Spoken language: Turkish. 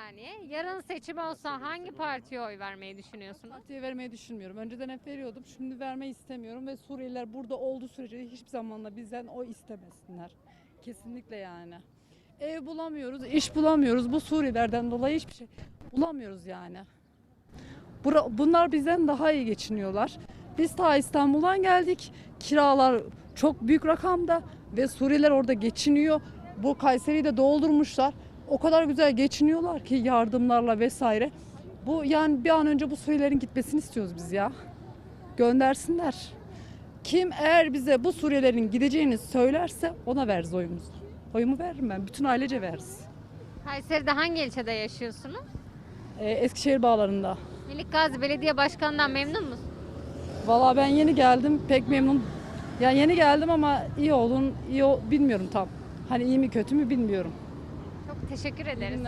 saniye. Yarın seçim olsa hangi partiye oy vermeyi düşünüyorsunuz? Partiye vermeyi düşünmüyorum. Önceden hep veriyordum. Şimdi vermeyi istemiyorum ve Suriyeliler burada olduğu sürece hiçbir zaman da bizden o istemesinler. Kesinlikle yani. Ev bulamıyoruz, iş bulamıyoruz. Bu Suriyelilerden dolayı hiçbir şey bulamıyoruz yani. Bura- Bunlar bizden daha iyi geçiniyorlar. Biz ta İstanbul'dan geldik. Kiralar çok büyük rakamda ve Suriyeliler orada geçiniyor. Bu Kayseri'yi de doldurmuşlar. O kadar güzel geçiniyorlar ki yardımlarla vesaire. Bu yani bir an önce bu Suriyelilerin gitmesini istiyoruz biz ya. Göndersinler. Kim eğer bize bu Suriyelilerin gideceğini söylerse ona veririz oyumuzu. Oyumu veririm ben. Bütün ailece veririz. Kayseri'de hangi ilçede yaşıyorsunuz? Ee, Eskişehir bağlarında. Melik Gazi Belediye Başkanı'ndan memnun musunuz? Valla ben yeni geldim. Pek memnun. Yani yeni geldim ama iyi olun, iyi ol, bilmiyorum tam. Hani iyi mi kötü mü bilmiyorum. Teşekkür ederiz.